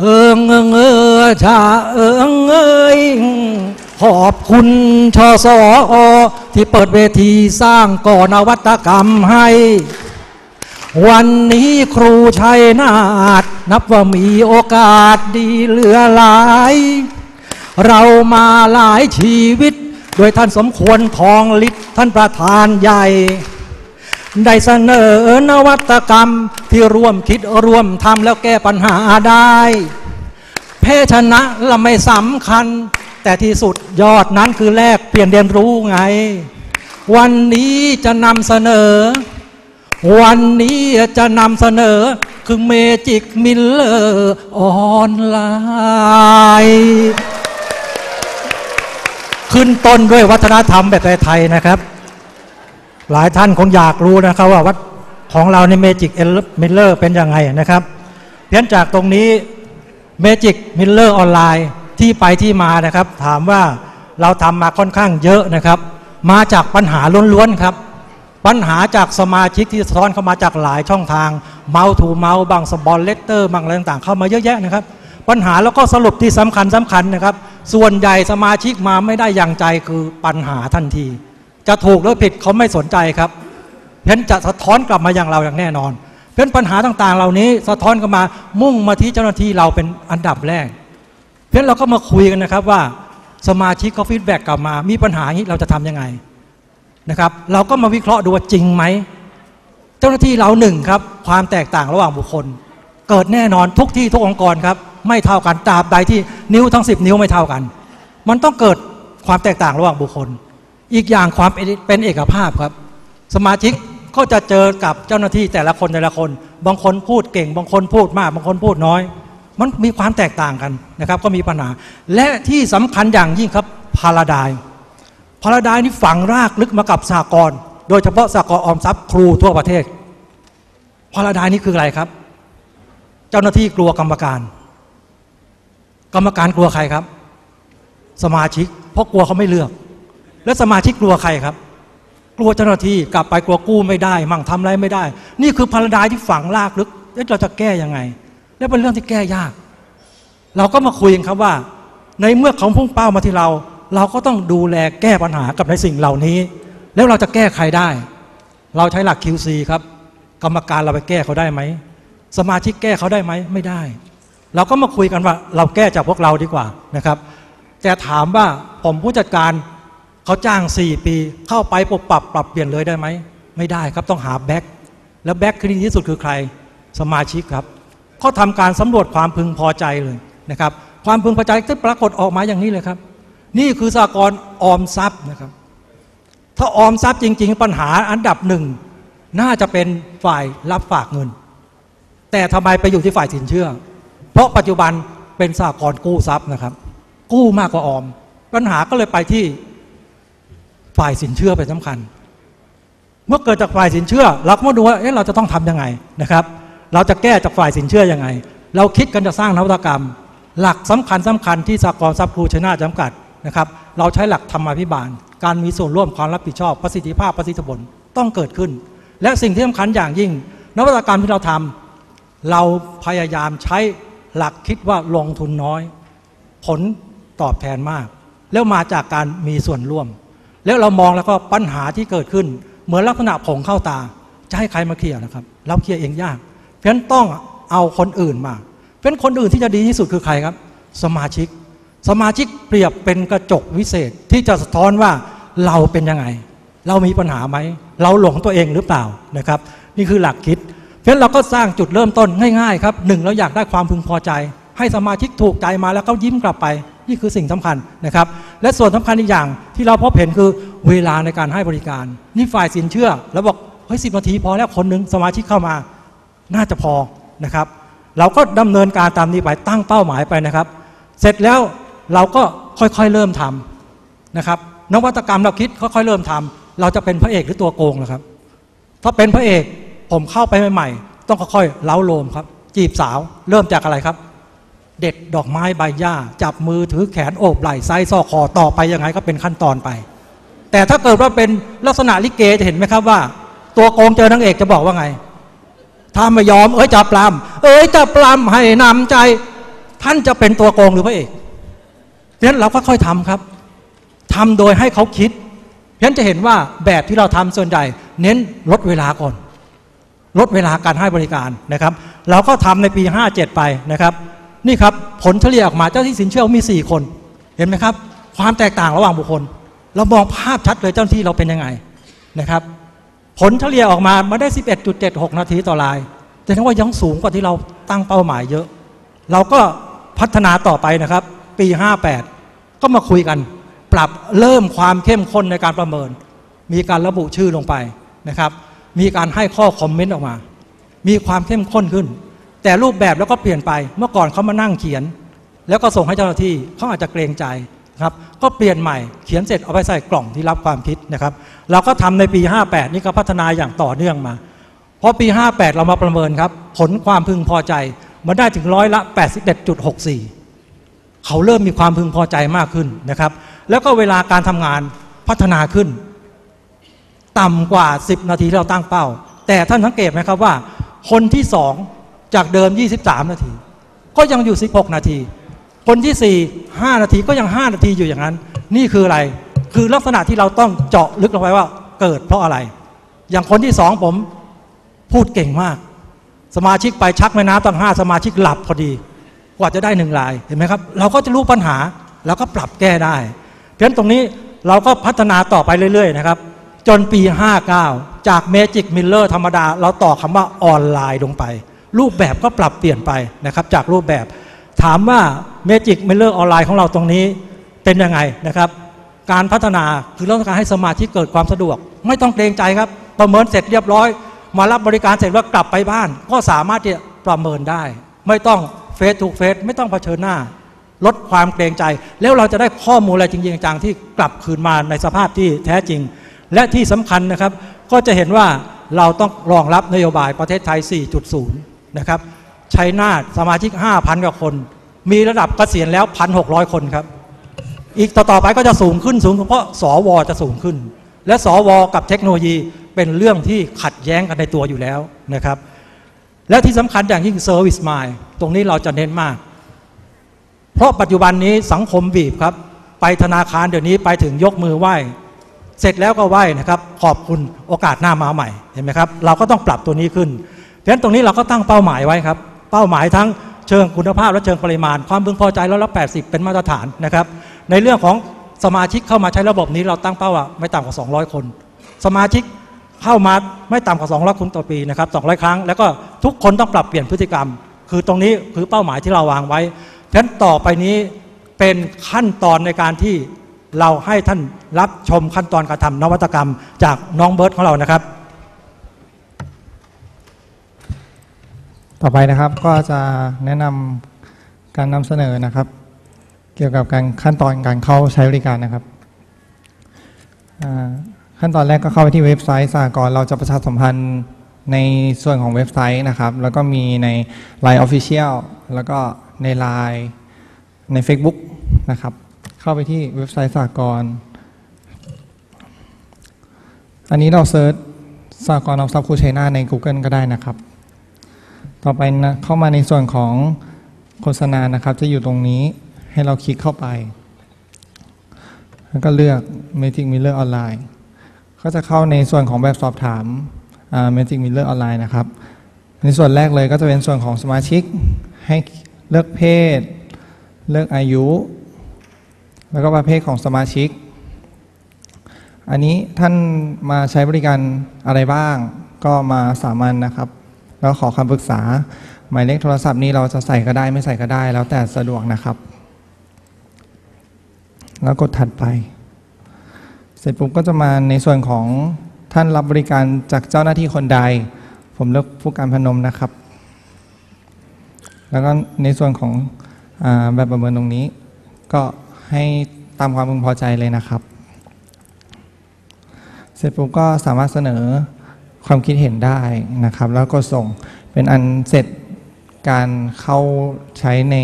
เอิงเอิงเออชาเอิงเอยขอบคุณชสอที่เปิดเวทีสร้างก่อนวัตกรรมให้ วันนี้ครูชัยนาฏนับว่ามีโอกาสดีเหลือหลาย เรามาหลายชีวิต โดยท่านสมควรทองฤทธิ์ท่านประธานใหญ่ ได้เสนอนวัตกรรมที่ร่วมคิดร่วมทำแล้วแก้ปัญหาได้แพ้ชนะละไม่สำคัญ แต่ที่สุดยอดนั้นคือแลกเปลี่ยนเรียนรู้ไง วันนี้จะนำเสนอ วันนี้จะนำเสนอคือเมจิกมิลเลอร์ออนไลน์ขึ้นต้นด้วยวัฒนธรรมแบบไทยๆนะครับ หลายท่านคงอยากรู้นะครับว่าวัดของเราในเมจิกมิลเลอร์เป็นยังไงนะครับ เพี้ยนจากตรงนี้เมจิกมิลเลอร์ออนไลน์ที่ไปที่มานะครับ ถามว่าเราทำมาค่อนข้างเยอะนะครับ มาจากปัญหาล้วนๆครับ ปัญหาจากสมาชิกที่สะท้อนเข้ามาจากหลายช่องทางเมาถูเมาบางสบอลเลตเตอร์บางอะไรต่างๆ เข้ามาเยอะแยะนะครับ ปัญหาแล้วก็สรุปที่สำคัญสำคัญนะครับ ส่วนใหญ่สมาชิกมาไม่ได้อย่างใจคือปัญหาทันที จะถูกหรือผิดเขาไม่สนใจครับเพราะฉะนั้นจะสะท้อนกลับมาอย่างเราอย่างแน่นอนเพราะฉะนั้นปัญหาต่างๆ เหล่านี้สะท้อนกลับมามุ่งมาที่เจ้าหน้าที่เราเป็นอันดับแรก เพราะฉะนั้นเราก็มาคุยกันนะครับว่าสมาชิกเขาฟีดแบ็กกลับมา มีปัญหาอย่างนี้เราจะทำยังไงนะครับ เราก็มาวิเคราะห์ดูว่าจริงไหม เจ้าหน้าที่เราหนึ่งครับ ความแตกต่างระหว่างบุคคล เกิดแน่นอนทุกที่ทุกองค์กรครับ ไม่เท่ากันตราบใดที่นิ้วทั้ง 10 นิ้วไม่เท่ากัน มันต้องเกิดความแตกต่างระหว่างบุคคล อีกอย่างความเป็นเอกภาพครับ สมาชิกก็จะเจอกับเจ้าหน้าที่แต่ละคนแต่ละคน บางคนพูดเก่ง บางคนพูดมาก บางคนพูดน้อย มันมีความแตกต่างกันนะครับ ก็มีปัญหา และที่สำคัญอย่างยิ่งครับพาราไดพาราไดนี่ฝังรากลึกมากับสากลโดยเฉพาะสากลออมทรัพย์ครูทั่วประเทศพาราไดนี่คืออะไรครับ เจ้าหน้าที่กลัวกรรมการ กรรมการกลัวใครครับ สมาชิก เพราะกลัวเขาไม่เลือก แล้วสมาชิกกลัวใครครับ กลัวเจ้าหน้าที่กลับไปกลัวกู้ไม่ได้ มั่งทำอะไรไม่ได้ นี่คือพาราไดที่ฝังรากลึกแล้วเราจะแก้ยังไง และเป็นเรื่องที่แก้ยาก เราก็มาคุยกันครับว่า ในเมื่อเขาพุ่งเป้ามาที่เรา เราก็ต้องดูแลแก้ปัญหากับในสิ่งเหล่านี้ แล้วเราจะแก้ใครได้ เราใช้หลัก QC ครับ กรรมการเราไปแก้เขาได้ไหมสมาชิกแก้เขาได้ไหมไม่ได้ เราก็มาคุยกันว่าเราแก้จากพวกเราดีกว่านะครับ แต่ถามว่าผมผู้จัดการ เขาจ้าง 4 ปี เข้าไปปรับปรับปรับเปลี่ยนเลยได้ไหม ไม่ได้ครับต้องหาแบ็คแล้วแบ็คที่ดีที่สุดคือใครสมาชิกครับเขาทำการสำรวจความพึงพอใจเลยนะครับ ความพึงพอใจที่ปรากฏออกมาอย่างนี้เลยครับ นี่คือสากลออมทรัพย์นะครับ ถ้าออมทรัพย์จริง ๆ ปัญหาอันดับหนึ่งน่าจะเป็นฝ่ายรับฝากเงิน แต่ทำไมไปอยู่ที่ฝ่ายสินเชื่อ เพราะปัจจุบันเป็นสากลกู้ทรัพย์นะครับ กู้มากกว่าออม ปัญหาก็เลยไปที่ ฝ่ายสินเชื่อเป็นสำคัญ เมื่อเกิดจากฝ่ายสินเชื่อ เราก็มาดูว่าเอ๊ะเราจะต้องทํำยังไงนะครับ เราจะแก้จากฝ่ายสินเชื่อยังไง เราคิดกันจะสร้างนวัตกรรม หลักสำคัญสำคัญที่สากลทรัพย์ครูชนะจำกัดนะครับ เราใช้หลักธรรมาภิบาล การมีส่วนร่วมความรับผิดชอบประสิทธิภาพประสิทธิผลต้องเกิดขึ้น และสิ่งที่สำคัญอย่างยิ่ง นวัตกรรมที่เราทำเราพยายามใช้หลักคิดว่าลงทุนน้อย ผลตอบแทนมาก แล้วมาจากการมีส่วนร่วม แล้วเรามองแล้วก็ปัญหาที่เกิดขึ้น เหมือนลักษณะผงเข้าตา จะให้ใครมาเคลียร์นะครับ เราเคลียร์เองยาก เพราะฉะนั้นต้องเอาคนอื่นมา เพราะนั้นคนอื่นที่จะดีที่สุดคือใครครับ สมาชิก สมาชิกเปรียบเป็นกระจกวิเศษที่จะสะท้อนว่าเราเป็นยังไง เรามีปัญหาไหม เราหลงตัวเองหรือเปล่านะครับ นี่คือหลักคิด เพราะฉะนั้นเราก็สร้างจุดเริ่มต้นง่ายๆครับหนึ่งเราอยากได้ความพึงพอใจ ให้สมาชิกถูกใจมาแล้วก็ยิ้มกลับไป นี่คือสิ่งสำคัญนะครับ และส่วนสำคัญอีกอย่างที่เราพบเห็นคือเวลาในการให้บริการ นี่ฝ่ายสินเชื่อ แล้วบอกเฮ้ยสินาทีพอแล้วคนหนึ่งสมาชิกเข้ามา น่าจะพอนะครับ เราก็ดำเนินการตามนี้ไปตั้งเป้าหมายไปนะครับ เสร็จแล้วเราก็ค่อยๆเริ่มทำนะครับนวัตกรรมเราคิดค่อยๆเริ่มทำเราจะเป็นพระเอกหรือตัวโกงนะครับ ถ้าเป็นพระเอกผมเข้าไปใหม่ๆต้องค่อยๆเล้าโลมครับ จีบสาวเริ่มจากอะไรครับ เด็ดดอกไม้ใบหญ้า จับมือถือแขนโอบไหล่ไซซอกคอต่อไปยังไงก็เป็นขั้นตอนไป แต่ถ้าเกิดว่าเป็นลักษณะลิเกจะเห็นไหมครับว่า ตัวโกงเจอนางเอกจะบอกว่าไง ถ้าไม่ยอมเอ้ยจับปลาม เอ้ยจับปลามให้นำใจ ท่านจะเป็นตัวโกงหรือพระเอกเพราะฉะนั้นเราก็ค่อยทำครับทำโดยให้เขาคิดเพราะฉะนั้นจะเห็นว่าแบบที่เราทำส่วนใหญ่ เน้นลดเวลาก่อน ลดเวลาการให้บริการนะครับ เราก็ทำในปี 57 ไปนะครับ นี่ครับผลเฉลี่ยออกมาเจ้าที่สินเชื่อมี 4 คน เห็นไหมครับ ความแตกต่างระหว่างบุคคล เรามองภาพชัดเลยเจ้าหน้าที่เราเป็นยังไงนะครับ ผลเฉลี่ยออกมามาได้ 11.76 นาทีต่อรายแต่ทั้งว่ายังสูงกว่าที่เราตั้งเป้าหมายเยอะ เราก็พัฒนาต่อไปนะครับ ปี 58 ก็มาคุยกัน ปรับเริ่มความเข้มข้นในการประเมิน มีการระบุชื่อลงไปนะครับ มีการให้ข้อคอมเมนต์ออกมา มีความเข้มข้นขึ้น แต่รูปแบบแล้วก็เปลี่ยนไปเมื่อก่อนเขามานั่งเขียน แล้วก็ส่งให้เจ้าหน้าที่เขาอาจจะเกรงใจครับก็เปลี่ยนใหม่เขียนเสร็จเอาไปใส่กล่องที่รับความคิดนะครับ เราก็ทำในปี 58 นี่ก็พัฒนาอย่างต่อเนื่องมาพอปี 58 เรามาประเมินครับ ผลความพึงพอใจมาได้ถึงร้อยละ 81.64 เขาเริ่มมีความพึงพอใจมากขึ้นนะครับ แล้วก็เวลาการทำงานพัฒนาขึ้น ต่ำกว่า 10 นาทีที่เราตั้งเป้า แต่ท่านสังเกตไหมครับว่า คนที่2 จากเดิม 23 นาที ก็ยังอยู่ 16 นาที คนที่ 4 5 นาทีก็ยัง 5 นาทีอยู่อย่างนั้น นี่คืออะไร คือลักษณะที่เราต้องเจาะลึกลงไปว่าเกิดเพราะอะไร อย่างคนที่สองผมพูดเก่งมาก สมาชิกไปชักแม่น้ำตั้งห้าสมาชิกหลับพอดี กว่าจะได้หนึ่งลายเห็นไหมครับ เราก็จะรู้ปัญหาแล้วก็ปรับแก้ได้ เพราะฉะนั้นตรงนี้เราก็พัฒนาต่อไปเรื่อยๆนะครับ จนปี 59 จากเมจิกมิลเลอร์ธรรมดา เราต่อคำว่าออนไลน์ลงไป รูปแบบก็ปรับเปลี่ยนไปนะครับจากรูปแบบ ถามว่าเมจิกมิลเลอร์ออนไลน์ของเราตรงนี้เป็นยังไงนะครับการพัฒนาคือเราต้องการให้สมาชิกเกิดความสะดวก ไม่ต้องเกรงใจครับ ประเมินเสร็จเรียบร้อย มารับบริการเสร็จแล้วกลับไปบ้าน ก็สามารถที่จะประเมินได้ ไม่ต้องเฟสถูกเฟสไม่ต้องเผชิญหน้า ลดความเกรงใจ แล้วเราจะได้ข้อมูลอะไรจริงๆจังที่กลับคืนมาในสภาพที่แท้จริง และที่สำคัญนะครับ ก็จะเห็นว่าเราต้องรองรับนโยบายประเทศไทย 4.0 นะครับชัยนาทสมาชิก 5,000 กว่าคน มีระดับเกษียณแล้ว 1,600 คนครับ อีกต่อๆไปก็จะสูงขึ้นสูงเพราะสวจะสูงขึ้น และสวกับเทคโนโลยีเป็นเรื่องที่ขัดแย้งกันในตัวอยู่แล้วนะครับ และที่สำคัญอย่างยิ่ง Service Mind ตรงนี้เราจะเน้นมาก เพราะปัจจุบันนี้สังคมบีบครับ ไปธนาคารเดี๋ยวนี้ไปถึงยกมือไหว้เสร็จแล้วก็ไหว้นะครับ ขอบคุณโอกาสหน้ามาใหม่เห็นไหมครับ เราก็ต้องปรับตัวนี้ขึ้นะฉะนั้นตรงนี้เราก็ตั้งเป้าหมายไว้ครับ เป้าหมายทั้งเชิงคุณภาพและเชิงปริมาณ ความพึงพอใจร้อยละ80เป็นมาตรฐานนะครับ ในเรื่องของสมาชิกเข้ามาใช้ระบบนี้เราตั้งเป้าว่าไม่ต่ำกว่า 200 คน สมาชิกเข้ามาไม่ต่ำกว่า 200 คนต่อปีนะครับ200 ครั้ง แล้วก็ทุกคนต้องปรับเปลี่ยนพฤติกรรม คือตรงนี้คือเป้าหมายที่เราวางไว้ฉะนั้นต่อไปนี้เป็นขั้นตอนในการที่เราให้ท่านรับชมขั้นตอนการทำนวัตกรรมจากน้องเบิร์ตของเรานะครับ ต่อไปนะครับก็จะแนะนำการนำเสนอนะครับ เกี่ยวกับการขั้นตอนการเข้าใช้บริการนะครับ ขั้นตอนแรกก็เข้าไปที่เว็บไซต์สหกรณ์เราจะประชาสัมพันธ์ในส่วนของเว็บไซต์นะครับ แล้วก็มีใน Line Official แล้วก็ใน Line ใน Facebook นะครับ เข้าไปที่เว็บไซต์สหกรณ์อันนี้เราเซิร์ชสหกรณ์ออมทรัพย์คูเชัยนาใน Google ก็ได้นะครับ ต่อไปนะเข้ามาในส่วนของโฆษณานะครับ จะอยู่ตรงนี้ให้เราคลิกเข้าไป แล้วก็เลือก Magic Miller Online ก็จะเข้าในส่วนของแบบสอบถาม Magic Miller Online นะครับ ในส่วนแรกเลยก็จะเป็นส่วนของสมาชิก ให้เลือกเพศ เลือกอายุ แล้วก็ประเภทของสมาชิก อันนี้ท่านมาใช้บริการอะไรบ้าง ก็มาสามัญนะครับ แล้วขอคำปรึกษา หมายเลขโทรศัพท์นี้เราจะใส่ก็ได้ไม่ใส่ก็ได้ แล้วแต่สะดวกนะครับ แล้วกดถัดไป เสร็จปุ๊บก็จะมาในส่วนของท่านรับบริการจากเจ้าหน้าที่คนใด ผมเลือกผู้การพนมนะครับ แล้วก็ในส่วนของอแบบประเมินตรงนี้ ก็ให้ตามความพึงพอใจเลยนะครับ เสร็จปุ๊บก็สามารถเสนอ ความคิดเห็นได้นะครับ แล้วก็ส่งเป็นอันเสร็จการเข้าใช้ใน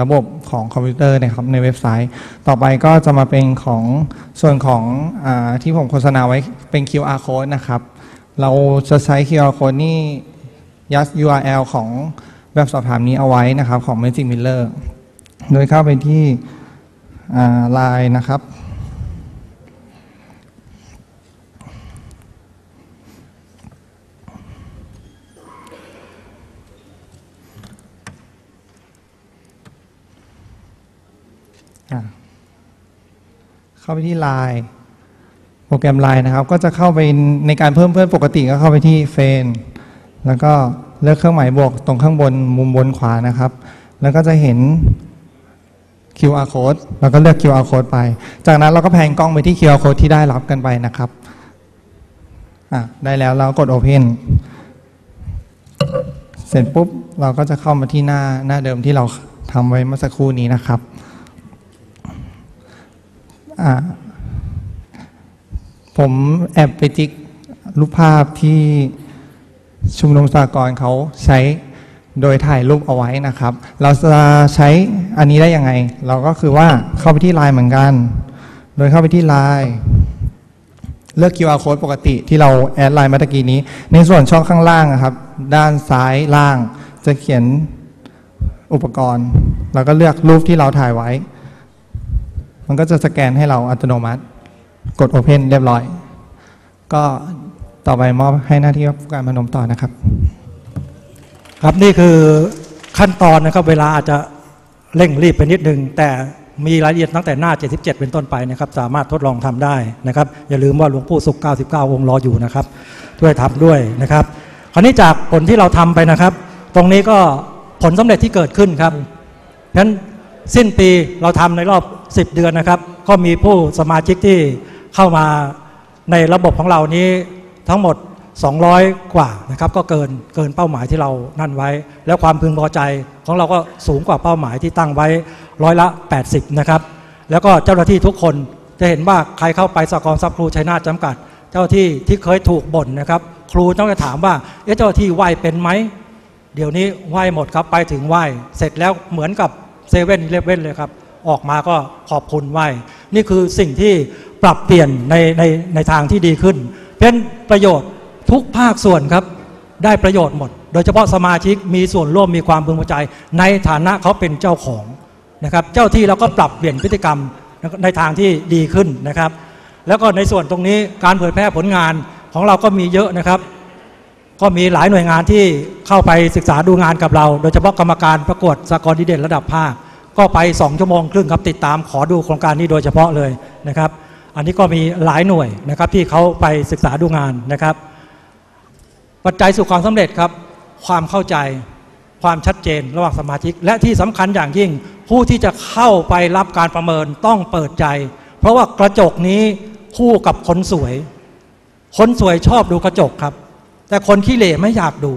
ระบบของคอมพิวเตอร์นะครับในเว็บไซต์ ต่อไปก็จะมาเป็นของส่วนของอที่ผมโฆษณาไว้เป็น QR code นะครับ เราจะใช้ QR code นี่ยัด URL ของแบบสอบถามนี้เอาไว้นะครับของ Magic Miller โดยเข้าไปที่ไลน์นะครับ เข้าไปที่ไลน์โปรแกรมไลน์นะครับ ก็จะเข้าไปในการเพิ่มเพื่อนปกติก็เข้าไปที่เฟนแล้วก็เลือกเครื่องหมายบวกตรงข้างบนมุมบนขวานะครับ แล้วก็จะเห็น QR code แล้วก็เลือก QR code ไป จากนั้นเราก็แพนกล้องไปที่ QR code ที่ได้รับกันไปนะครับอะได้แล้วเรากด Open เสร็จปุ๊บเราก็จะเข้ามาที่หน้าหน้าเดิมที่เราทำไว้เมื่อสักครู่นี้นะครับ ผมแอบไปจิกรูปภาพที่ชุมนุมสากลเขาใช้โดยถ่ายรูปเอาไว้นะครับ เราจะใช้อันนี้ได้ยังไง เราก็คือว่าเข้าไปที่ไลน์เหมือนกัน โดยเข้าไปที่ไลน์เลือก QR code ปกติที่เราแอดไลน์เมาตะกี้นี้ ในส่วนช่องข้างล่างอะครับ ด้านซ้ายล่างจะเขียนอุปกรณ์แล้วก็เลือกรูปที่เราถ่ายไว้ มันก็จะสแกนให้เราอัตโนมัติ กด Open เรียบร้อย ก็ต่อไปมอบให้หน้าที่ผู้การพนมต่อนะครับ ครับนี่คือขั้นตอนนะครับ เวลาอาจจะเร่งรีบไปนิดนึง แต่มีรายละเอียดตั้งแต่หน้า 77 เป็นต้นไปนะครับ สามารถทดลองทำได้นะครับ อย่าลืมว่าหลวงปู่สุข 99 องค์รออยู่นะครับช่วยทำด้วยนะครับ คราวนี้จากผลที่เราทำไปนะครับ ตรงนี้ก็ผลสำเร็จที่เกิดขึ้นครับเพราะฉะนั้นสิ้นปีเราทำในรอบ 10 เดือนนะครับ ก็มีผู้สมาชิกที่เข้ามาในระบบของเรานี้ทั้งหมด 200 กว่านะครับ ก็เกินเกินเป้าหมายที่เรานั่นไว้ แล้วความพึงพอใจของเราก็สูงกว่าเป้าหมายที่ตั้งไว้ร้อยละ 80 นะครับ แล้วก็เจ้าหน้าที่ทุกคนจะเห็นว่าใครเข้าไปสากลทรัพย์ครูชัยนาทจำกัด เจ้าที่ที่เคยถูกบ่นนะครับ ครูต้องจะถามว่าเอ๊ะเจ้าหน้าที่ไหวเป็นไหมเดี๋ยวนี้ไหวหมดครับไปถึงไหวเสร็จแล้วเหมือนกับเซเว่นเลเว่นเลยครับ ออกมาก็ขอบคุณไหวนี่คือสิ่งที่ปรับเปลี่ยนในในในทางที่ดีขึ้น เป็นประโยชน์ทุกภาคส่วนครับได้ประโยชน์หมด โดยเฉพาะสมาชิกมีส่วนร่วมมีความพึงพอใจ ในฐานะเขาเป็นเจ้าของนะครับเจ้าที่เราก็ปรับเปลี่ยนพฤติกรรมในทางที่ดีขึ้นนะครับ แล้วก็ในส่วนตรงนี้การเผยแพร่ผลงานของเราก็มีเยอะนะครับ ก็มีหลายหน่วยงานที่เข้าไปศึกษาดูงานกับเรา โดยเฉพาะกรรมการประกวดสากลดีเด่นระดับภาค ก็ไป 2 ชั่วโมงครึ่งครับติดตามขอดูโครงการนี้โดยเฉพาะเลยนะครับ อันนี้ก็มีหลายหน่วยนะครับที่เขาไปศึกษาดูงานนะครับ ปัจจัยสู่ความสำเร็จครับ ความเข้าใจความชัดเจนระหว่างสมาชิก และที่สำคัญอย่างยิ่งผู้ที่จะเข้าไปรับการประเมินต้องเปิดใจ เพราะว่ากระจกนี้คู่กับคนสวย คนสวยชอบดูกระจกครับ แต่คนขี้เหร่ไม่อยากดู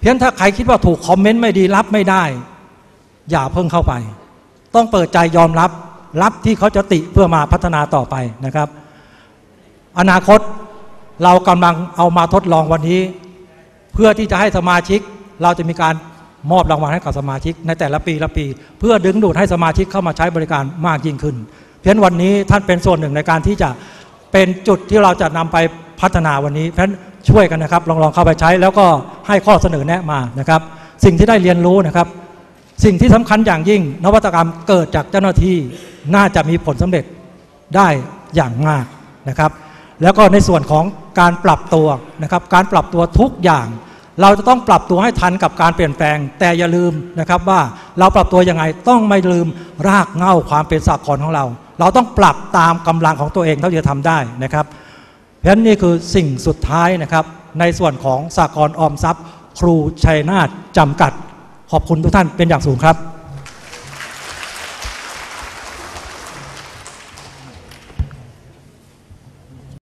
เพียงถ้าใครคิดว่าถูกคอมเมนต์ไม่ดีรับไม่ได้ อย่าเพิ่งเข้าไป ต้องเปิดใจยอมรับ รับที่เขาจะติเพื่อมาพัฒนาต่อไปนะครับ อนาคตเรากำลังเอามาทดลองวันนี้ เพื่อที่จะให้สมาชิก เราจะมีการมอบรางวัลให้กับสมาชิก ในแต่ละปีละปี เพื่อดึงดูดให้สมาชิกเข้ามาใช้บริการมากยิ่งขึ้น เพราะฉะนั้นวันนี้ท่านเป็นส่วนหนึ่งในการที่จะเป็นจุดที่เราจะนำไปพัฒนาวันนี้เพราะฉะนั้นช่วยกันนะครับลองลองเข้าไปใช้แล้วก็ให้ข้อเสนอแนะมานะครับ สิ่งที่ได้เรียนรู้นะครับ สิ่งที่สำคัญอย่างยิ่ง นวัตกรรมเกิดจากเจ้าหน้าที่น่าจะมีผลสำเร็จได้อย่างมากนะครับ แล้วก็ในส่วนของการปรับตัวนะครับการปรับตัวทุกอย่าง เราจะต้องปรับตัวให้ทันกับการเปลี่ยนแปลง แต่อย่าลืมนะครับว่าเราปรับตัวยังไงต้องไม่ลืมรากเหง้าความเป็นสากลของเรา เราต้องปรับตามกำลังของตัวเองเท่าที่จะทำได้นะครับ เพราะฉะนั้นนี่คือสิ่งสุดท้ายนะครับในส่วนของสากลออมทรัพย์ ครูชัยนาทจำกัด ขอบคุณทุกท่านเป็นอย่างสูงครับ